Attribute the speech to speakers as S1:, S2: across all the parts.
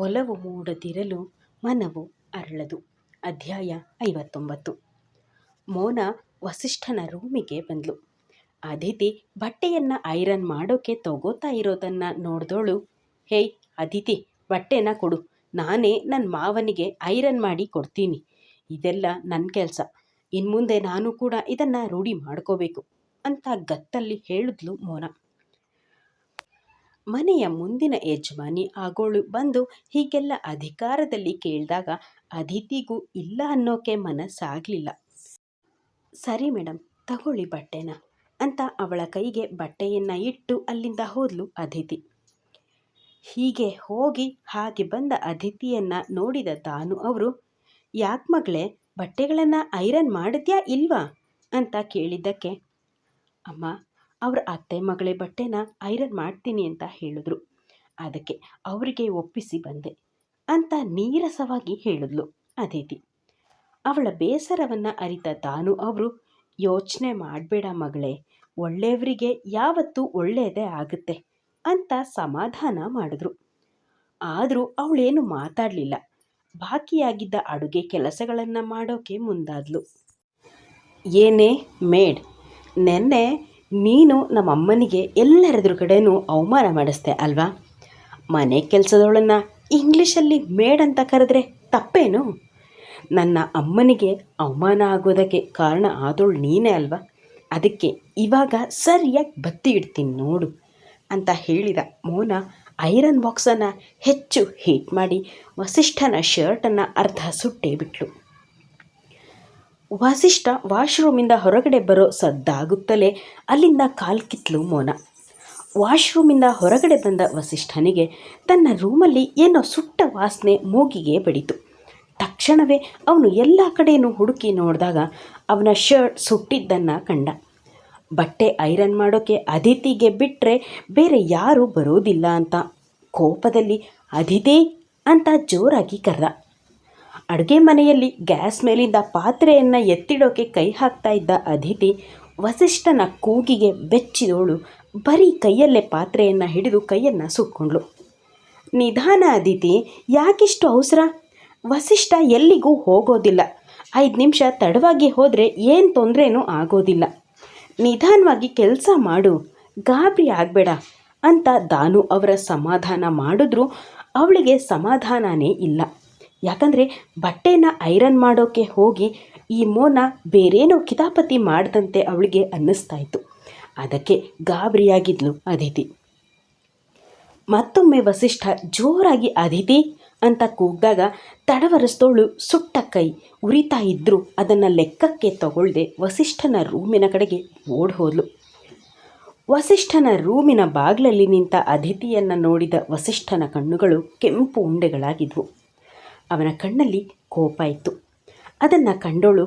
S1: ಒಲವು ಮೂಡದಿರಲು ಮನವು ಅರಳದು. ಅಧ್ಯಾಯ ಐವತ್ತೊಂಬತ್ತು. ಮೋನ ವಸಿಷ್ಠನ ರೂಮಿಗೆ ಬಂದ್ಲು. ಅದಿತಿ ಬಟ್ಟೆಯನ್ನು ಐರನ್ ಮಾಡೋಕೆ ತಗೋತಾ ಇರೋದನ್ನ ನೋಡ್ದೋಳು? ಹೇಯ್ ಅದಿತಿ ಬಟ್ಟೆನ ಕೊಡು. ನಾನೇ ನನ್ನ ಮಾವನಿಗೆ ಐರನ್ ಮಾಡಿ ಕೊಡ್ತೀನಿ. ಇದೆಲ್ಲ ನನ್ನ ಕೆಲಸ. ಇನ್ಮುಂದೆ ನಾನು ಕೂಡ ಇದನ್ನು ರೂಢಿ ಮಾಡ್ಕೋಬೇಕು ಅಂತ ಗತ್ತಲ್ಲಿ ಹೇಳಿದ್ಲು ಮೋನ. ಮನೆಯ ಮುಂದಿನ ಯಜಮಾನಿ ಆಗೋಳು ಬಂದು ಹೀಗೆಲ್ಲ ಅಧಿಕಾರದಲ್ಲಿ ಕೇಳಿದಾಗ ಅದಿತಿಗೂ ಇಲ್ಲ ಅನ್ನೋಕೆ ಮನಸ್ಸಾಗಲಿಲ್ಲ. ಸರಿ ಮೇಡಮ್ ತಗೊಳ್ಳಿ ಬಟ್ಟೆನ ಅಂತ ಅವಳ ಕೈಗೆ ಬಟ್ಟೆಯನ್ನು ಇಟ್ಟು ಅಲ್ಲಿಂದ ಹೋದ್ಲು ಅದಿತಿ ಹೀಗೆ ಹೋಗಿ ಹಾಗೆ ಬಂದ ಅದಿತಿಯನ್ನು ನೋಡಿದ ತಾನು ಅವರು, ಯಾಕೆ ಮಗಳೇ, ಬಟ್ಟೆಗಳನ್ನು ಐರನ್ ಮಾಡಿದ್ಯಾ ಇಲ್ವಾ? ಅಂತ ಕೇಳಿದ್ದಕ್ಕೆ, ಅಮ್ಮ ಅವ್ರ ಅತ್ತೆ ಮಗಳೇ ಬಟ್ಟೆನ ಐರನ್ ಮಾಡ್ತೀನಿ ಅಂತ ಹೇಳಿದ್ರು. ಅದಕ್ಕೆ ಅವರಿಗೆ ಒಪ್ಪಿಸಿ ಬಂದೆ ಅಂತ ನೀರಸವಾಗಿ ಹೇಳಿದ್ಲು ಅದಿತಿ. ಅವಳ ಬೇಸರವನ್ನು ಅರಿತ ತಾನು ಅವರು, ಯೋಚನೆ ಮಾಡಬೇಡ ಮಗಳೇ ಒಳ್ಳೆಯವರಿಗೆ ಯಾವತ್ತೂ ಒಳ್ಳೆಯದೇ ಆಗುತ್ತೆ ಅಂತ ಸಮಾಧಾನ ಮಾಡಿದ್ರು. ಆದರೂ ಅವಳೇನು ಮಾತಾಡಲಿಲ್ಲ. ಬಾಕಿಯಾಗಿದ್ದ ಅಡುಗೆ ಕೆಲಸಗಳನ್ನು ಮಾಡೋಕೆ ಮುಂದಾದ್ಲು. ಏನೇ ಮೇಡ್, ನೆನ್ನೆ ನೀನು ನಮ್ಮ ಅಮ್ಮನಿಗೆ ಎಲ್ಲರೆದುರುಗಡೆನೂ ಅವಮಾನ ಮಾಡಿಸ್ದೆ ಅಲ್ವಾ? ಮನೆ ಕೆಲಸದವಳನ್ನು ಇಂಗ್ಲೀಷಲ್ಲಿ ಮೇಡ್ ಅಂತ ಕರೆದ್ರೆ ತಪ್ಪೇನು? ನನ್ನ ಅಮ್ಮನಿಗೆ ಅವಮಾನ ಆಗೋದಕ್ಕೆ ಕಾರಣ ಆದವಳು ನೀನೇ ಅಲ್ವಾ? ಅದಕ್ಕೆ ಇವಾಗ ಸರಿಯಾಗಿ ಬತ್ತಿ ಇಡ್ತೀನಿ ನೋಡು ಅಂತ ಹೇಳಿದ ಮೋನ ಐರನ್ ಬಾಕ್ಸನ್ನು ಹೆಚ್ಚು ಹೀಟ್ ಮಾಡಿ ವಸಿಷ್ಠನ ಶರ್ಟನ್ನು ಅರ್ಧ ಸುಟ್ಟೇ ಬಿಟ್ಲು. ವಸಿಷ್ಠ ವಾಶ್ರೂಮಿಂದ ಹೊರಗಡೆ ಬರೋ ಸದ್ದಾಗುತ್ತಲೇ ಅಲ್ಲಿಂದ ಕಾಲ್ಕಿತ್ಲು ಮೋನ. ವಾಶ್ರೂಮಿಂದ ಹೊರಗಡೆ ಬಂದ ವಸಿಷ್ಠನಿಗೆ ತನ್ನ ರೂಮಲ್ಲಿ ಏನೋ ಸುಟ್ಟ ವಾಸನೆ ಮೂಗಿಗೆ ಬಡಿತು. ತಕ್ಷಣವೇ ಅವನು ಎಲ್ಲ ಕಡೆಯೂ ಹುಡುಕಿ ನೋಡಿದಾಗ ಅವನ ಶರ್ಟ್ ಸುಟ್ಟಿದ್ದನ್ನು ಕಂಡ. ಬಟ್ಟೆ ಐರನ್ ಮಾಡೋಕ್ಕೆ ಅದಿತಿಗೆ ಬಿಟ್ಟರೆ ಬೇರೆ ಯಾರೂ ಬರೋದಿಲ್ಲ ಅಂತ ಕೋಪದಲ್ಲಿ ಅದಿತಿ ಅಂತ ಜೋರಾಗಿ ಕರೆದ. ಅಡುಗೆ ಮನೆಯಲ್ಲಿ ಗ್ಯಾಸ್ ಮೇಲಿಂದ ಪಾತ್ರೆಯನ್ನು ಎತ್ತಿಡೋಕೆ ಕೈ ಹಾಕ್ತಾ ಇದ್ದ ಅದಿತಿ, ವಸಿಷ್ಠನ ಕೂಗಿಗೆ ಬೆಚ್ಚಿದೋಳು. ಬರೀ ಕೈಯಲ್ಲೇ ಪಾತ್ರೆಯನ್ನು ಹಿಡಿದು ಕೈಯನ್ನು ಸುಕ್ಕೊಂಡ್ಳು ನಿಧಾನ ಅದಿತಿ, ಯಾಕಿಷ್ಟು ಅವಸರ? ವಸಿಷ್ಠ ಎಲ್ಲಿಗೂ ಹೋಗೋದಿಲ್ಲ. ಐದು ನಿಮಿಷ ತಡವಾಗಿ ಹೋದರೆ ಏನು ತೊಂದರೆನೂ ಆಗೋದಿಲ್ಲ. ನಿಧಾನವಾಗಿ ಕೆಲಸ ಮಾಡು, ಗಾಬರಿ ಆಗಬೇಡ ಅಂತ ದಾನು ಅವರ ಸಮಾಧಾನ ಮಾಡಿದ್ರೂ ಅವಳಿಗೆ ಸಮಾಧಾನನೇ ಇಲ್ಲ. ಯಾಕಂದರೆ ಬಟ್ಟೆನ ಐರನ್ ಮಾಡೋಕ್ಕೆ ಹೋಗಿ ಈ ಮೋನ ಬೇರೇನೋ ಕಿತಾಪತಿ ಮಾಡಿದಂತೆ ಅವಳಿಗೆ ಅನ್ನಿಸ್ತಾ ಇತ್ತು ಅದಕ್ಕೆ ಗಾಬರಿಯಾಗಿದ್ಲು ಅದಿತಿ. ಮತ್ತೊಮ್ಮೆ ವಸಿಷ್ಠ ಜೋರಾಗಿ ಅದಿತಿ ಅಂತ ಕೂಗಿದಾಗ ತಡವರಿಸ್ದೋಳು ಸುಟ್ಟ ಕೈ ಉರಿತಾ ಇದ್ದರೂ ಅದನ್ನು ಲೆಕ್ಕಕ್ಕೆ ತಗೊಳ್ಳದೆ ವಸಿಷ್ಠನ ರೂಮಿನ ಕಡೆಗೆ ಓಡ್ ಹೋದ್ಲು. ವಸಿಷ್ಠನ ರೂಮಿನ ಬಾಗಿಲಲ್ಲಿ ನಿಂತ ಅದಿತಿಯನ್ನು ನೋಡಿದ ವಸಿಷ್ಠನ ಕಣ್ಣುಗಳು ಕೆಂಪು ಉಂಡೆಗಳಾಗಿದ್ವು. ಅವನ ಕಣ್ಣಲ್ಲಿ ಕೋಪ ಇತ್ತು. ಅದನ್ನು ಕಂಡೋಳು,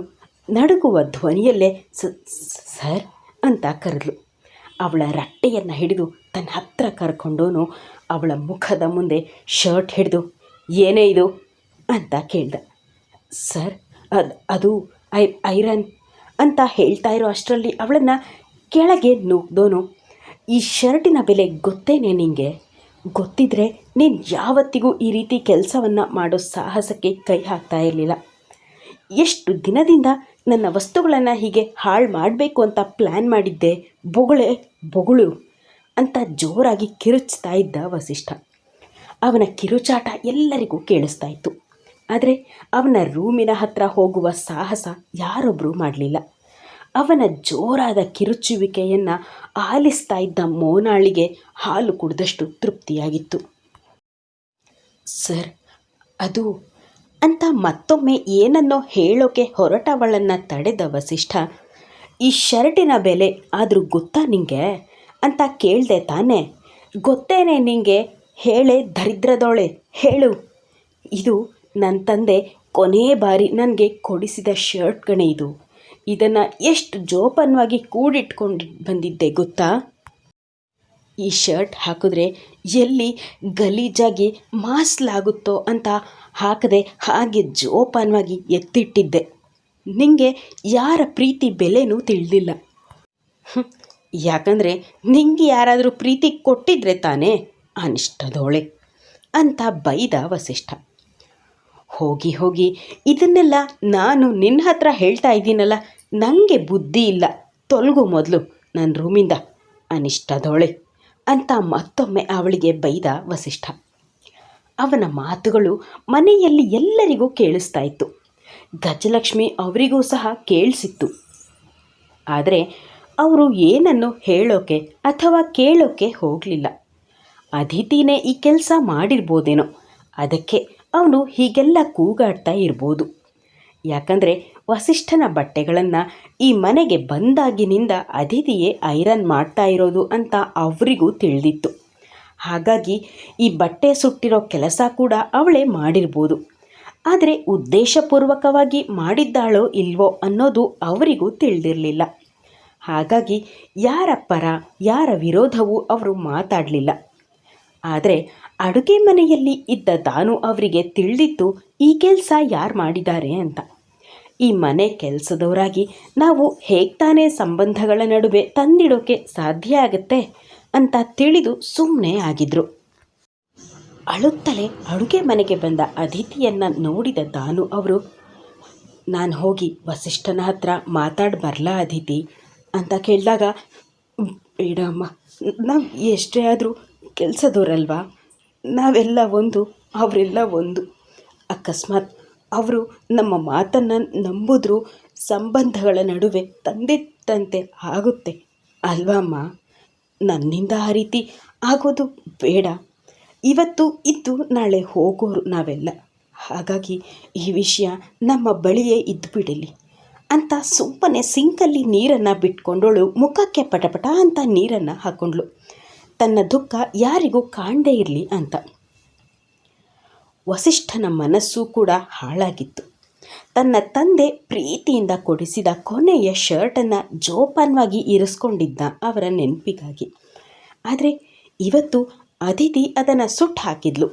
S1: ನಡುಗುವ ಧ್ವನಿಯಲ್ಲೇ ಸರ್ ಅಂತ ಕರೆದ್ಲು. ಅವಳ ರಟ್ಟೆಯನ್ನು ಹಿಡಿದು ತನ್ನ ಹತ್ರ ಕರ್ಕೊಂಡೋನು, ಅವಳ ಮುಖದ ಮುಂದೆ ಶರ್ಟ್ ಹಿಡಿದು, ಏನೇ ಇದು? ಅಂತ ಕೇಳ್ದ. ಸರ್, ಅದು ಅದು ಐ, ಐರನ್ ಅಂತ ಹೇಳ್ತಾ ಇರೋ ಅಷ್ಟರಲ್ಲಿ ಅವಳನ್ನು ಕೆಳಗೆ ನೂಗ್ದೋನು. ಈ ಶರ್ಟಿನ ಬೆಲೆ ಗೊತ್ತೇನೆ ನಿನಗೆ ಗೊತ್ತಿದ್ರೆ ನೀನು ಯಾವತ್ತಿಗೂ ಈ ರೀತಿ ಕೆಲಸವನ್ನು ಮಾಡೋ ಸಾಹಸಕ್ಕೆ ಕೈ ಹಾಕ್ತಾ ಇರಲಿಲ್ಲ. ಎಷ್ಟು ದಿನದಿಂದ ನನ್ನ ವಸ್ತುಗಳನ್ನು ಹೀಗೆ ಹಾಳು ಮಾಡಬೇಕು ಅಂತ ಪ್ಲ್ಯಾನ್ ಮಾಡಿದ್ದೆ, ಬೊಗಳೆ ಬೊಗಳು ಅಂತ ಜೋರಾಗಿ ಕಿರುಚ್ತಾ ಇದ್ದ ವಸಿಷ್ಠ. ಅವನ ಕಿರುಚಾಟ ಎಲ್ಲರಿಗೂ ಕೇಳಿಸ್ತಾ ಇತ್ತು. ಆದರೆ ಅವನ ರೂಮಿನ ಹತ್ರ ಹೋಗುವ ಸಾಹಸ ಯಾರೊಬ್ಬರೂ ಮಾಡಲಿಲ್ಲ. ಅವನ ಜೋರಾದ ಕಿರುಚುವಿಕೆಯನ್ನು ಆಲಿಸ್ತಾ ಇದ್ದ ಮೋನಾಳಿಗೆ ಹಾಲು ಕುಡಿದಷ್ಟು ತೃಪ್ತಿಯಾಗಿತ್ತು. ಸರ್, ಅದು ಅಂತ ಮತ್ತೊಮ್ಮೆ ಏನನ್ನೋ ಹೇಳೋಕೆ ಹೊರಟವಳನ್ನು ತಡೆದ ವಸಿಷ್ಠ, ಈ ಶರ್ಟಿನ ಬೆಲೆ ಆದರೂ ಗೊತ್ತಾ ನಿಂಗೆ? ಅಂತ ಕೇಳಿದೆ ತಾನೆ. ಗೊತ್ತೇನೆ ನಿಂಗೆ, ಹೇಳೆ ದರಿದ್ರದೋಳೆ, ಹೇಳು. ಇದು ನನ್ನ ತಂದೆ ಕೊನೆಯ ಬಾರಿ ನನಗೆ ಕೊಡಿಸಿದ ಶರ್ಟ್ ಗಣೆ ಇದು. ಇದನ್ನು ಎಷ್ಟು ಜೋಪಾನವಾಗಿ ಕೂಡಿಟ್ಕೊಂಡು ಬಂದಿದ್ದೆ ಗೊತ್ತಾ? ಈ ಶರ್ಟ್ ಹಾಕಿದ್ರೆ ಎಲ್ಲಿ ಗಲೀಜಾಗಿ ಮಾಸ್ಲಾಗುತ್ತೋ ಅಂತ ಹಾಕದೆ ಹಾಗೆ ಜೋಪಾನವಾಗಿ ಎತ್ತಿಟ್ಟಿದ್ದೆ. ನಿಂಗೆ ಯಾರ ಪ್ರೀತಿ ಬೆಲೆನೂ ತಿಳಿದಿಲ್ಲ. ಯಾಕಂದರೆ ನಿಂಗೆ ಯಾರಾದರೂ ಪ್ರೀತಿ ಕೊಟ್ಟಿದ್ರೆ ತಾನೇ ಅನಿಷ್ಟದೋಳೆ ಅಂತ ಬೈದ ವಸಿಷ್ಠ. ಹೋಗಿ ಹೋಗಿ ಇದನ್ನೆಲ್ಲ ನಾನು ನಿನ್ನ ಹತ್ರ ಹೇಳ್ತಾ ಇದ್ದೀನಲ್ಲ ನನಗೆ ಬುದ್ಧಿ ಇಲ್ಲ. ತೊಲಗು ಮೊದಲು ನನ್ನ ರೂಮಿಂದ. ಅನಿಷ್ಟದೋಳೆ ಅಂತ ಮತ್ತೊಮ್ಮೆ ಅವಳಿಗೆ ಬೈದ ವಸಿಷ್ಠ. ಅವನ ಮಾತುಗಳು ಮನೆಯಲ್ಲಿ ಎಲ್ಲರಿಗೂ ಕೇಳಿಸ್ತಾ ಇತ್ತು. ಗಜಲಕ್ಷ್ಮಿ ಅವರಿಗೂ ಸಹ ಕೇಳಿಸಿತ್ತು. ಆದರೆ ಅವರು ಏನನ್ನು ಹೇಳೋಕೆ ಅಥವಾ ಕೇಳೋಕೆ ಹೋಗಲಿಲ್ಲ. ಅದಿತಿನೇ ಈ ಕೆಲಸ ಮಾಡಿರ್ಬೋದೇನೋ. ಅದಕ್ಕೆ ಅವನು ಹೀಗೆಲ್ಲ ಕೂಗಾಡ್ತಾ ಇರ್ಬೋದು. ಯಾಕಂದರೆ ವಸಿಷ್ಠನ ಬಟ್ಟೆಗಳನ್ನು ಈ ಮನೆಗೆ ಬಂದಾಗಿನಿಂದ ಅದಿತಿಯೇ ಐರನ್ ಮಾಡ್ತಾ ಇರೋದು ಅಂತ ಅವರಿಗೂ ತಿಳಿದಿತ್ತು. ಹಾಗಾಗಿ ಈ ಬಟ್ಟೆ ಸುಟ್ಟಿರೋ ಕೆಲಸ ಕೂಡ ಅವಳೇ ಮಾಡಿರ್ಬೋದು. ಆದರೆ ಉದ್ದೇಶಪೂರ್ವಕವಾಗಿ ಮಾಡಿದ್ದಾಳೋ ಇಲ್ವೋ ಅನ್ನೋದು ಅವರಿಗೂ ತಿಳಿದಿರಲಿಲ್ಲ. ಹಾಗಾಗಿ ಯಾರ ಪರ, ಯಾರ ವಿರೋಧವೂ ಅವರು ಮಾತಾಡಲಿಲ್ಲ. ಆದರೆ ಅಡುಗೆ ಮನೆಯಲ್ಲಿ ಇದ್ದ ದಾನು ಅವರಿಗೆ ತಿಳಿದಿತ್ತು ಈ ಕೆಲಸ ಯಾರು ಮಾಡಿದ್ದಾರೆ ಅಂತ. ಈ ಮನೆ ಕೆಲಸದವರಾಗಿ ನಾವು ಹೇಗೆ ತಾನೇ ಸಂಬಂಧಗಳ ನಡುವೆ ತಂದಿಡೋಕೆ ಸಾಧ್ಯ ಆಗುತ್ತೆ? ಅಂತ ತಿಳಿದು ಸುಮ್ಮನೆ ಆಗಿದ್ರು. ಅಳುತ್ತಲೇ ಅಡುಗೆ ಮನೆಗೆ ಬಂದ ಅತಿಥಿಯನ್ನು ನೋಡಿದ ದಾನು ಅವರು, ನಾನು ಹೋಗಿ ವಸಿಷ್ಠನ ಹತ್ರ ಮಾತಾಡಿ ಬರಲಾ ಅತಿಥಿ ಅಂತ ಕೇಳಿದಾಗ ಬೇಡಮ್ಮ ನಾವು ಎಷ್ಟೇ ಆದರೂ ಕೆಲಸದವ್ರಲ್ವಾ? ನಾವೆಲ್ಲ ಒಂದು, ಅವರೆಲ್ಲ ಒಂದು. ಅಕಸ್ಮಾತ್ ಅವರು ನಮ್ಮ ಮಾತನ್ನು ನಂಬಿದ್ರು ಸಂಬಂಧಗಳ ನಡುವೆ ತಂದಿತ್ತಂತೆ ಆಗುತ್ತೆ. ಅಲ್ವಮ್ಮ ನನ್ನಿಂದ ಆ ರೀತಿ ಆಗೋದು ಬೇಡ. ಇವತ್ತು ಇದ್ದು ನಾಳೆ ಹೋಗೋರು ನಾವೆಲ್ಲ. ಹಾಗಾಗಿ ಈ ವಿಷಯ ನಮ್ಮ ಬಳಿಯೇ ಇದ್ದು ಬಿಡಲಿ. ಅಂತ ಸುಮ್ಮನೆ ಸಿಂಕಲ್ಲಿ ನೀರನ್ನು ಬಿಟ್ಕೊಂಡೋಳು, ಮುಖಕ್ಕೆ ಪಟಪಟ ಅಂತ ನೀರನ್ನು ಹಾಕ್ಕೊಂಡ್ಳು ತನ್ನ ದುಃಖ ಯಾರಿಗೂ ಕಾಣದೇ ಇರಲಿ ಅಂತ. ವಸಿಷ್ಠನ ಮನಸ್ಸು ಕೂಡ ಹಾಳಾಗಿತ್ತು. ತನ್ನ ತಂದೆ ಪ್ರೀತಿಯಿಂದ ಕೊಡಿಸಿದ ಕೊನೆಯ ಶರ್ಟನ್ನು ಜೋಪಾನವಾಗಿ ಇರಿಸ್ಕೊಂಡಿದ್ದ ಅವರ ನೆನಪಿಗಾಗಿ. ಆದರೆ ಇವತ್ತು ಅದಿತಿ ಅದನ್ನು ಸುಟ್ಟು ಹಾಕಿದ್ಲು.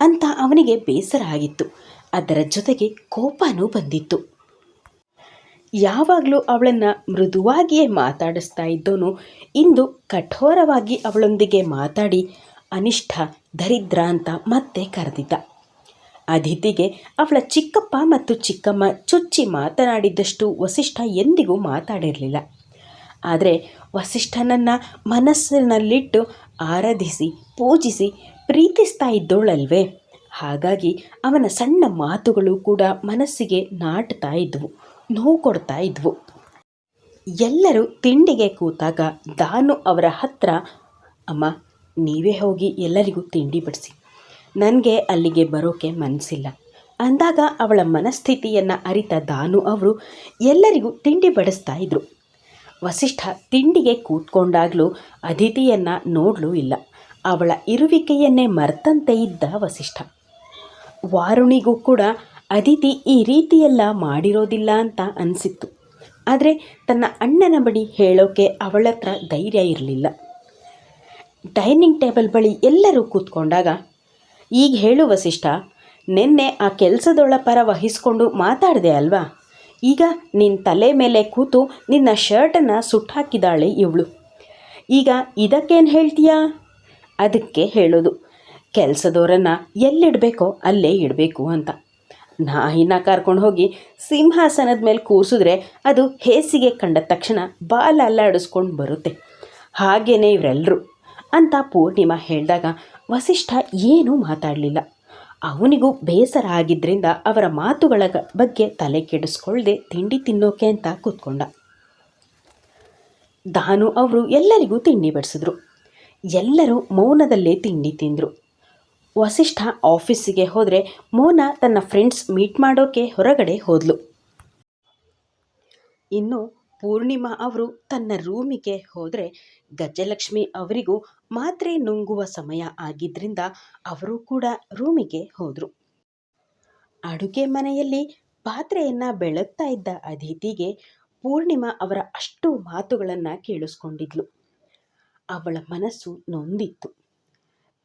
S1: ಅಂತ ಅವನಿಗೆ ಬೇಸರ ಆಗಿತ್ತು. ಅದರ ಜೊತೆಗೆ ಕೋಪನೂ ಬಂದಿತ್ತು. ಯಾವಾಗಲೂ ಅವಳನ್ನು ಮೃದುವಾಗಿಯೇ ಮಾತಾಡಿಸ್ತಾ ಇದ್ದೋನು. ಇಂದು ಕಠೋರವಾಗಿ ಅವಳೊಂದಿಗೆ ಮಾತಾಡಿ ಅನಿಷ್ಠ, ದರಿದ್ರ ಅಂತ ಮತ್ತೆ ಕರೆದಿದ್ದ. ಅದಿತಿಗೆ ಅವಳ ಚಿಕ್ಕಪ್ಪ ಮತ್ತು ಚಿಕ್ಕಮ್ಮ ಚುಚ್ಚಿ ಮಾತನಾಡಿದ್ದಷ್ಟು ವಸಿಷ್ಠ ಎಂದಿಗೂ ಮಾತಾಡಿರಲಿಲ್ಲ. ಆದರೆ ವಸಿಷ್ಠನನ್ನು ಮನಸ್ಸಿನಲ್ಲಿಟ್ಟು ಆರಾಧಿಸಿ, ಪೂಜಿಸಿ ಪ್ರೀತಿಸ್ತಾ ಇದ್ದೋಳಲ್ವೇ? ಹಾಗಾಗಿ ಅವನ ಸಣ್ಣ ಮಾತುಗಳು ಕೂಡ ಮನಸ್ಸಿಗೆ ನಾಟ್ತಾ ಇದ್ವು. ನೋವು ಕೊಡ್ತಾ ಇದ್ವು. ಎಲ್ಲರೂ ತಿಂಡಿಗೆ ಕೂತಾಗ ದಾನು ಅವರ ಹತ್ರ, ಅಮ್ಮ, ನೀವೇ ಹೋಗಿ ಎಲ್ಲರಿಗೂ ತಿಂಡಿ ಬಡಿಸಿ. ನನಗೆ ಅಲ್ಲಿಗೆ ಬರೋಕೆ ಮನಸ್ಸಿಲ್ಲ ಅಂದಾಗ ಅವಳ ಮನಸ್ಥಿತಿಯನ್ನು ಅರಿತ ದಾನು ಅವರು ಎಲ್ಲರಿಗೂ ತಿಂಡಿ ಬಡಿಸ್ತಾ ಇದ್ರು. ವಸಿಷ್ಠ ತಿಂಡಿಗೆ ಕೂತ್ಕೊಂಡಾಗಲೂ ಅತಿಥಿಯನ್ನು ನೋಡಲೂ ಇಲ್ಲ. ಅವಳ ಇರುವಿಕೆಯನ್ನೇ ಮರ್ತಂತೆ ಇದ್ದ ವಸಿಷ್ಠ. ವಾರುಣಿಗೂ ಕೂಡ ಅದಿತಿ ಈ ರೀತಿಯೆಲ್ಲ ಮಾಡಿರೋದಿಲ್ಲ ಅಂತ ಅನಿಸಿತ್ತು. ಆದರೆ ತನ್ನ ಅಣ್ಣನ ಬಳಿ ಹೇಳೋಕೆ ಅವಳ ಹತ್ರ ಧೈರ್ಯ ಇರಲಿಲ್ಲ. ಡೈನಿಂಗ್ ಟೇಬಲ್ ಬಳಿ ಎಲ್ಲರೂ ಕೂತ್ಕೊಂಡಾಗ, ಈಗ ಹೇಳು ವಸಿಷ್ಠ, ನಿನ್ನೆ ಆ ಕೆಲಸದೊಳ ಪರ ವಹಿಸ್ಕೊಂಡು ಮಾತಾಡಿದೆ ಅಲ್ವಾ? ಈಗ ನಿನ್ನ ತಲೆ ಮೇಲೆ ಕೂತು ನಿನ್ನ ಶರ್ಟನ್ನು ಸುಟ್ಟಾಕಿದಾಳೆ ಇವಳು. ಈಗ ಇದಕ್ಕೇನು ಹೇಳ್ತೀಯಾ? ಅದಕ್ಕೆ ಹೇಳೋದು ಕೆಲಸದವರನ್ನು ಎಲ್ಲಿಡಬೇಕೋ ಅಲ್ಲೇ ಇಡಬೇಕು ಅಂತ. ನಾಯಿನ ಕರ್ಕೊಂಡು ಹೋಗಿ ಸಿಂಹಾಸನದ ಮೇಲೆ ಕೂರಿಸಿದ್ರೆ ಅದು ಹೇಸಿಗೆ ಕಂಡ ತಕ್ಷಣ ಬಾಲ ಅಲ್ಲಾಡಿಸ್ಕೊಂಡು ಬರುತ್ತೆ. ಹಾಗೇನೆ ಇವರೆಲ್ಲರೂ ಅಂತ ಪೂರ್ಣಿಮಾ ಹೇಳಿದಾಗ ವಸಿಷ್ಠ ಏನೂ ಮಾತಾಡಲಿಲ್ಲ. ಅವನಿಗೂ ಬೇಸರ ಆಗಿದ್ದರಿಂದ ಅವರ ಮಾತುಗಳ ಬಗ್ಗೆ ತಲೆ ಕೆಡಿಸ್ಕೊಳ್ಳದೆ ತಿಂಡಿ ತಿನ್ನೋಕೆ ಅಂತ ಕೂತ್ಕೊಂಡ. ದಾನು ಅವರು ಎಲ್ಲರಿಗೂ ತಿಂಡಿ ಬಡಿಸಿದ್ರು. ಎಲ್ಲರೂ ಮೌನದಲ್ಲೇ ತಿಂಡಿ ತಿಂದರು. ವಸಿಷ್ಠ ಆಫೀಸಿಗೆ ಹೋದರೆ ಮೋನಾ ತನ್ನ ಫ್ರೆಂಡ್ಸ್ ಮೀಟ್ ಮಾಡೋಕೆ ಹೊರಗಡೆ ಹೋದ್ಲು. ಇನ್ನು ಪೂರ್ಣಿಮಾ ಅವರು ತನ್ನ ರೂಮಿಗೆ ಹೋದರೆ ಗಜಲಕ್ಷ್ಮಿ ಅವರಿಗೂ ಮಾತ್ರೆ ನುಂಗುವ ಸಮಯ ಆಗಿದ್ದರಿಂದ ಅವರು ಕೂಡ ರೂಮಿಗೆ ಹೋದರು. ಅಡುಗೆ ಮನೆಯಲ್ಲಿ ಪಾತ್ರೆಯನ್ನು ಬೆಳಗ್ತಾ ಇದ್ದ ಅದಿತಿಗೆ ಪೂರ್ಣಿಮಾ ಅವರ ಅಷ್ಟು ಮಾತುಗಳನ್ನು ಕೇಳಿಸ್ಕೊಂಡಿದ್ಲು. ಅವಳ ಮನಸ್ಸು ನೊಂದಿತ್ತು.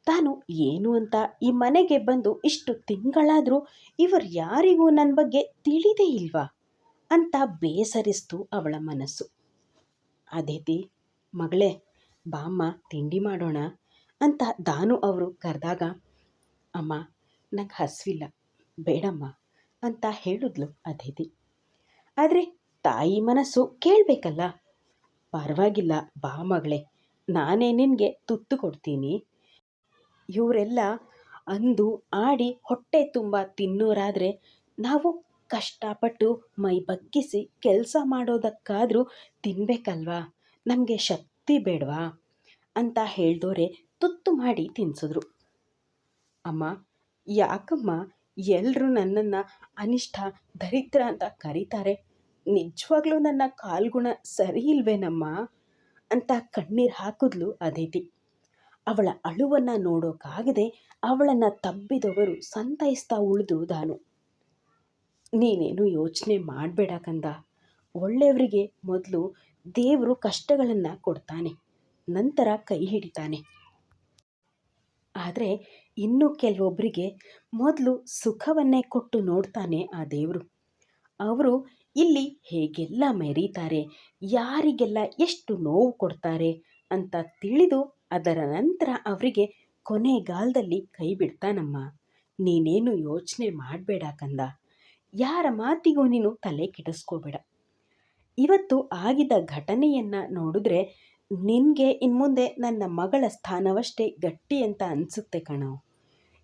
S1: ತಾನು ಏನು ಅಂತ ಈ ಮನೆಗೆ ಬಂದು ಇಷ್ಟು ತಿಂಗಳಾದರೂ ಇವರು ಯಾರಿಗೂ ನನ್ನ ಬಗ್ಗೆ ತಿಳಿದೇ ಇಲ್ವಾ? ಅಂತ ಬೇಸರಿಸ್ತು ಅವಳ ಮನಸ್ಸು. ಅದಿತಿ ಮಗಳೇ, ಬಾಮ್ಮ, ತಿಂಡಿ ಮಾಡೋಣ ಅಂತ ದಾನು ಅವರು ಕರೆದಾಗ, ಅಮ್ಮ, ನಂಗೆ ಹಸಿವಿಲ್ಲ, ಬೇಡಮ್ಮ ಅಂತ ಹೇಳಿದ್ಲು ಅದಿತಿ ಆದರೆ ತಾಯಿ ಮನಸ್ಸು ಕೇಳಬೇಕಲ್ಲ? ಪರವಾಗಿಲ್ಲ ಬಾ ಮಗಳೇ, ನಾನೇ ನಿನಗೆ ತುತ್ತು ಕೊಡ್ತೀನಿ. ಇವರೆಲ್ಲ ಅಂದು ಆಡಿ ಹೊಟ್ಟೆ ತುಂಬ ತಿನ್ನೋರಾದರೆ ನಾವು ಕಷ್ಟಪಟ್ಟು ಮೈ ಬಗ್ಗಿಸಿ ಕೆಲಸ ಮಾಡೋದಕ್ಕಾದರೂ ತಿನ್ನಬೇಕಲ್ವಾ ನಮಗೆ ಶಕ್ತಿ ಬೇಡವಾ? ಅಂತ ಹೇಳ್ದೋರೆ ತುತ್ತು ಮಾಡಿ ತಿನ್ಸಿದ್ರು. ಅಮ್ಮ, ಯಾಕಮ್ಮ ಎಲ್ಲರೂ ನನ್ನನ್ನು ಅನಿಷ್ಟ ದರಿದ್ರ ಅಂತ ಕರೀತಾರೆ? ನಿಜವಾಗ್ಲೂ ನನ್ನ ಕಾಲ್ಗುಣ ಸರಿ ಇಲ್ವೇನಮ್ಮ? ಅಂತ ಕಣ್ಣೀರು ಹಾಕಿದ್ಲು ಅದಿತಿ. ಅವಳ ಅಳುವನ್ನು ನೋಡೋಕ್ಕಾಗದೆ ಅವಳನ್ನು ತಬ್ಬಿದವರು ಸಂತೈಸ್ತಾ ಉಳಿದು ದಾನು. ನೀನೇನು ಯೋಚನೆ ಮಾಡಬೇಡ ಕಂದ. ಒಳ್ಳೆಯವರಿಗೆ ಮೊದಲು ದೇವರು ಕಷ್ಟಗಳನ್ನು ಕೊಡ್ತಾನೆ, ನಂತರ ಕೈ ಹಿಡಿತಾನೆ. ಆದರೆ ಇನ್ನು ಕೆಲವೊಬ್ಬರಿಗೆ ಮೊದಲು ಸುಖವನ್ನೇ ಕೊಟ್ಟು ನೋಡ್ತಾನೆ ಆ ದೇವರು. ಅವರು ಇಲ್ಲಿ ಹೇಗೆಲ್ಲ ಮೆರೀತಾರೆ, ಯಾರಿಗೆಲ್ಲ ಎಷ್ಟು ನೋವು ಕೊಡ್ತಾರೆ ಅಂತ ತಿಳಿದು ಅದರ ನಂತರ ಅವರಿಗೆ ಕೊನೆಗಾಲದಲ್ಲಿ ಕೈ ಬಿಡ್ತಾನಮ್ಮ. ನೀನೇನು ಯೋಚನೆ ಮಾಡಬೇಡ ಕಂದ. ಯಾರ ಮಾತಿಗೂ ನೀನು ತಲೆ ಕೆಡಿಸ್ಕೋಬೇಡ. ಇವತ್ತು ಆಗಿದ ಘಟನೆಯನ್ನು ನೋಡಿದ್ರೆ ನಿನಗೆ ಇನ್ಮುಂದೆ ನನ್ನ ಮಗಳ ಸ್ಥಾನವಷ್ಟೇ ಗಟ್ಟಿ ಅಂತ ಅನಿಸುತ್ತೆ ಕಣೋ.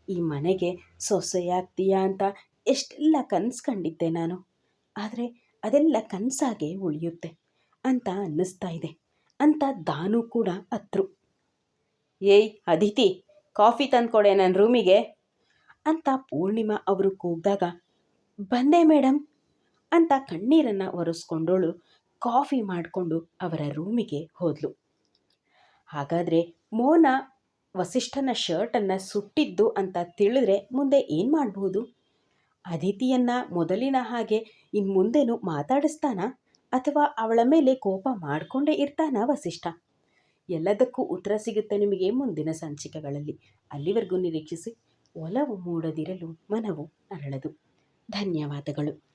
S1: ಈ ಮನೆಗೆ ಸೊಸೆಯಾಗ್ತೀಯಾ ಅಂತ ಎಷ್ಟೆಲ್ಲ ಕನಸು ಕಂಡಿದ್ದೆ ನಾನು. ಆದರೆ ಅದೆಲ್ಲ ಕನಸಾಗೆ ಉಳಿಯುತ್ತೆ ಅಂತ ಅನ್ನಿಸ್ತಾ ಇದೆ. ಅಂತ ದಾನು ಕೂಡ ಅತ್ರು. ಏಯ್ ಅದಿತಿ ಕಾಫಿ ತಂದ್ಕೊಡೆ ನನ್ನ ರೂಮಿಗೆ. ಅಂತ ಪೂರ್ಣಿಮಾ ಅವರು ಕೂಗಿದಾಗ ಬಂದೆ ಮೇಡಮ್ ಅಂತ ಕಣ್ಣೀರನ್ನು ಒರೆಸ್ಕೊಂಡೋಳು ಕಾಫಿ ಮಾಡಿಕೊಂಡು ಅವರ ರೂಮಿಗೆ ಹೋದ್ಲು. ಹಾಗಾದರೆ ಮೋನ ವಸಿಷ್ಠನ ಶರ್ಟನ್ನು ಸುಟ್ಟಿದ್ದು ಅಂತ ತಿಳಿದ್ರೆ ಮುಂದೆ ಏನು ಮಾಡಬಹುದು ಅದಿತಿಯನ್ನು ಮೊದಲಿನ ಹಾಗೆ ಇನ್ನು ಮುಂದೆನೂ ಮಾತಾಡಿಸ್ತಾನ? ಅಥವಾ ಅವಳ ಮೇಲೆ ಕೋಪ ಮಾಡಿಕೊಂಡೇ ಇರ್ತಾನ ವಸಿಷ್ಠ? ಎಲ್ಲದಕ್ಕೂ ಉತ್ತರ ಸಿಗುತ್ತೆ ನಿಮಗೆ ಮುಂದಿನ ಸಂಚಿಕೆಗಳಲ್ಲಿ. ಅಲ್ಲಿವರೆಗೂ ನಿರೀಕ್ಷಿಸಿ ಒಲವು ಮೂಡದಿರಲು ಮನವು ಅರಳದು. ಧನ್ಯವಾದಗಳು.